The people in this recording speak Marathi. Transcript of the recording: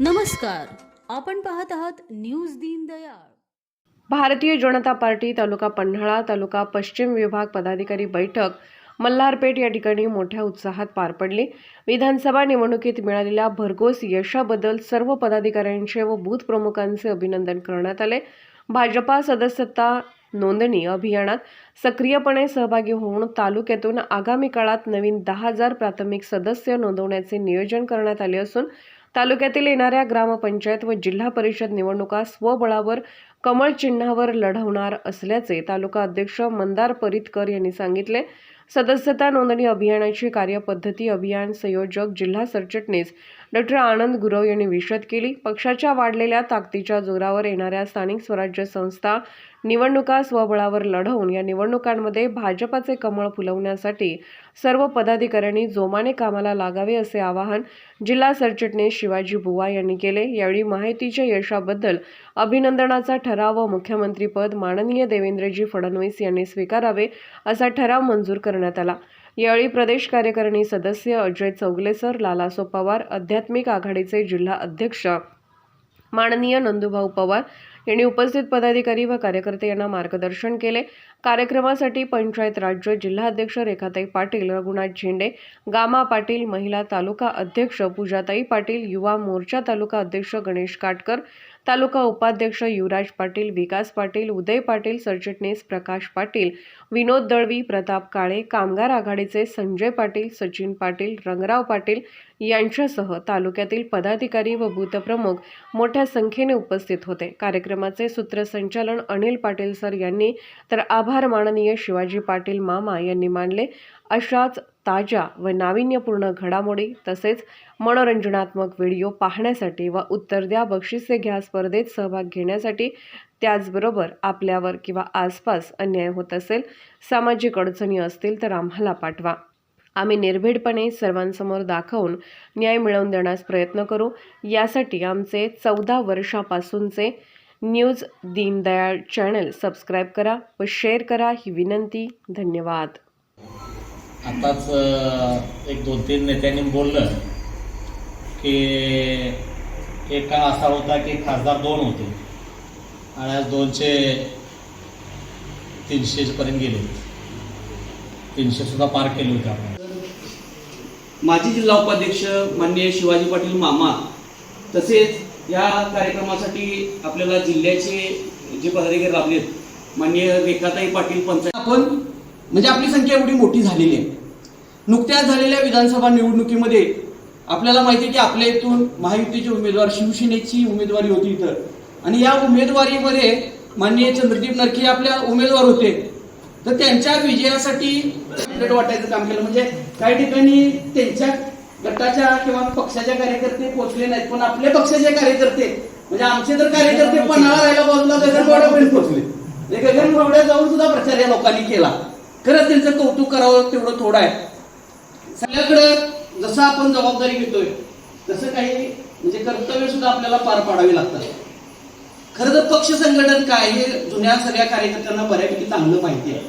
नमस्कार. आपण पाहत आहात न्यूज दीनदयाळ भारतीय जनता पार्टी तालुका पन्हाळा तालुका पश्चिम विभाग पदाधिकारी बैठक मल्हारपेठ या ठिकाणी मोठ्या उत्साहात पार पडली. विधानसभा निवडणुकीत मिळालेल्या भरघोस यशाबद्दल सर्व पदाधिकाऱ्यांचे व बूथ प्रमुखांचे अभिनंदन करण्यात आले. भाजपा सदस्यता नोंदणी अभियानात सक्रियपणे सहभागी होऊन तालुक्यातून आगामी काळात नवीन दहा हजार प्राथमिक सदस्य नोंदवण्याचे नियोजन करण्यात आले असून तालुक्यातील येणाऱ्या ग्रामपंचायत व जिल्हा परिषद निवडणुका स्वबळावर कमळ चिन्हावर लढवणार असल्याचे तालुका अध्यक्ष मंदार परितकर यांनी सांगितले. सदस्यता नोंदणी अभियानाची कार्यपद्धती अभियान संयोजक जिल्हा सरचिटणीस डॉक्टर आनंद गुरव यांनी विशद केली. पक्षाच्या वाढलेल्या ताकदीच्या जोरावर येणाऱ्या स्थानिक स्वराज्य संस्था निवडणुका स्वबळावर लढवून या निवडणुकांमध्ये भाजपाचे कमळ फुलवण्यासाठी सर्व पदाधिकाऱ्यांनी जोमाने कामाला लागावे असे आवाहन जिल्हा सरचिटणीस शिवाजी बुवा यांनी केले. यावेळी माहितीच्या यशाबद्दल अभिनंदनाचा ठराव व मुख्यमंत्रीपद माननीय देवेंद्रजी फडणवीस यांनी स्वीकारावे असा ठराव मंजूर करण्यात आला. यावेळी प्रदेश कार्यकारिणी सदस्य अजय चौगलेसर लालासो पवार आध्यात्मिक आघाडीचे जिल्हा अध्यक्ष माननीय नंदुभाऊ पवार यांनी उपस्थित पदाधिकारी व कार्यकर्ते यांना मार्गदर्शन केले. कार्यक्रमासाठी पंचायत राज्य जिल्हाध्यक्ष रेखाताई पाटील रघुनाथ झेंडे गामा पाटील महिला तालुका अध्यक्ष पूजाताई पाटील युवा मोर्चा तालुका अध्यक्ष गणेश काटकर तालुका उपाध्यक्ष युवराज पाटील विकास पाटील उदय पाटील सरचिटणीस प्रकाश पाटील विनोद दळवी प्रताप काळे कामगार आघाडीचे संजय पाटील सचिन पाटील रंगराव पाटील यांच्यासह तालुक्यातील पदाधिकारी व बूथप्रमुख मोठ्या संख्येने उपस्थित होते. कार्यक्रमाचे सूत्रसंचालन अनिल पाटील सर यांनी तर आभार माननीय शिवाजी पाटील मामा यांनी मानले. अशाच ताज्या व नाविन्यपूर्ण घडामोडी तसेच मनोरंजनात्मक व्हिडिओ पाहण्यासाठी व उत्तर द्या बक्षिसे घ्या स्पर्धेत सहभाग घेण्यासाठी त्याचबरोबर आपल्यावर किंवा आसपास अन्याय होत असेल सामाजिक अडचणी असतील तर आम्हाला पाठवा. आम्ही निर्भीडपणे सर्वांसमोर दाखवून न्याय मिळवून देण्यास प्रयत्न करू. यासाठी आमचे चौदा वर्षापासूनचे न्यूज दीनदयाळ चॅनल सबस्क्राईब करा व शेअर करा ही विनंती. धन्यवाद. आताच एक दोन तीन नेत्यांनी बोललं की एक काळ असा होता की खासदार दोन होते. आणि आज दोनशे तीनशेपर्यंत गेले. तीनशे सुद्धा पार केले होते आपण. माजी जिल्हा उपाध्यक्ष माननीय शिवाजी पाटील मामा तसेच या कार्यक्रमासाठी आपल्याला जिल्ह्याचे जे पदाधिकारी लाभलेत माननीय रेखाताई पाटील पंचायत आपण म्हणजे आपली संख्या एवढी मोठी झालेली आहे. नुकत्याच झालेल्या विधानसभा निवडणुकीमध्ये आपल्याला माहिती आहे की आपल्या इथून महायुतीचे उमेदवार शिवसेनेची उमेदवारी होती इथं. आणि या उमेदवारीमध्ये माननीय चंद्रदीप नरखे आपल्या उमेदवार होते. तर त्यांच्या विजयासाठी वाटायचं काम केलं. म्हणजे काही ठिकाणी त्यांच्या गटाच्या किंवा पक्षाच्या कार्यकर्ते पोहोचले नाहीत पण आपल्या पक्षाचे कार्यकर्ते म्हणजे आमचे तर कार्यकर्ते पन्हाळा राहायला बाजूला गगनबावड्यापर्यंत पोहोचले. म्हणजे गगनबावड्या जाऊन सुद्धा प्रचार या लोकांनी केला. खरंच त्यांचं कौतुक करावं तेवढं थोडं आहे. सगळ्याकडं जसं आपण जबाबदारी घेतोय तसं काही म्हणजे कर्तव्य सुद्धा आपल्याला पार पाडावी लागतात. खरं तर पक्ष संघटन काय हे जुन्या सगळ्या कार्यकर्त्यांना बऱ्यापैकी चांगलं माहिती आहे.